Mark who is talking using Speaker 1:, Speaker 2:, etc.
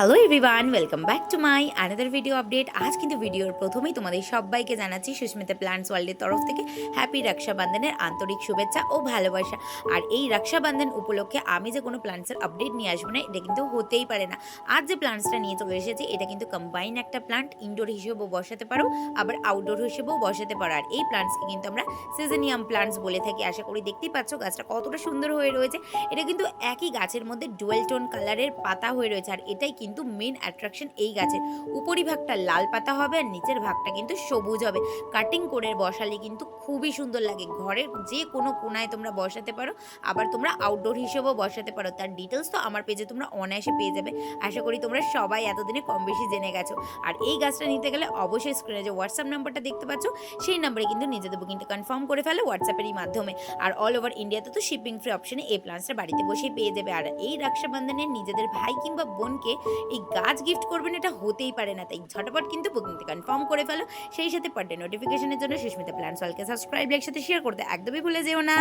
Speaker 1: Hello everyone welcome back to my another video update আজ কিন্তু ভিডিওর প্রথমেই তোমাদের সবাইকে জানাচ্ছি সুস্মিতা প্ল্যান্টস ওয়ার্ল্ডের তরফ থেকে হ্যাপি রক্ষাবন্ধনের আন্তরিক শুভেচ্ছা ও ভালোবাসা। আর এই রক্ষাবন্ধন উপলক্ষে আমি যে কোনো প্ল্যান্টসের আপডেট নিয়ে আসব না, এটা কিন্তু হতেই পারে না। আজ যে প্ল্যান্টসটা নিয়ে চলে এসেছি, এটা কিন্তু কম্বাইন একটা প্ল্যান্ট ইনডোর হিসেবেও বসাতে পারো, আবার আউটডোর হিসেবেও বসাতে পারো। আর এই প্ল্যান্টসকে কিন্তু আমরা সিজনিয়াম প্ল্যান্টস বলে থাকি। আশা করি দেখতেই পাচ্ছ গাছটা কতটা সুন্দর হয়ে রয়েছে। এটা কিন্তু একই গাছের মধ্যে ডুয়েল টোন কালারের পাতা হয়ে রয়েছে। আর এটাই কিন্তু মেন অ্যাট্রাকশন এই গাছের। উপরিভাগটা লাল পাতা হবে আর নিচের ভাগটা কিন্তু সবুজ হবে। কাটিং করে বসালে কিন্তু খুবই সুন্দর লাগে। ঘরের যে কোনো কোনায় তোমরা বসাতে পারো, আবার তোমরা আউটডোর হিসেবেও বসাতে পারো। তার ডিটেলস তো আমার পেজে তোমরা অনায়াসে পেয়ে যাবে। আশা করি তোমরা সবাই এতদিনে কম বেশি জেনে গেছো। আর এই গাছটা নিতে গেলে অবশ্যই স্ক্রিনে যে হোয়াটসঅ্যাপ নাম্বারটা দেখতে পাচ্ছ, সেই নাম্বারে কিন্তু নিজেদের বুকিংটা কনফার্ম করে ফেলো হোয়াটসঅ্যাপেরই মাধ্যমে। আর অল ওভার ইন্ডিয়াতে তো শিপিং ফ্রি অপশনে এই প্লান্টসটা বাড়িতে বসেই পেয়ে যাবে। আর এই রক্ষাবন্ধনে নিজেদের ভাই কিংবা বোনকে এই গাছ গিফট করবেন এটা হতেই পারে না, তাই ঝটপট কিন্তু বুকিংটা কনফার্ম করে ফেলো। সেই সাথে পার্টে নোটিফিকেশনের জন্য সুস্মিতা প্ল্যান্স অলকে সাবস্ক্রাইব লাইক সাথে শেয়ার করতে একদমই ভুলে যেও না।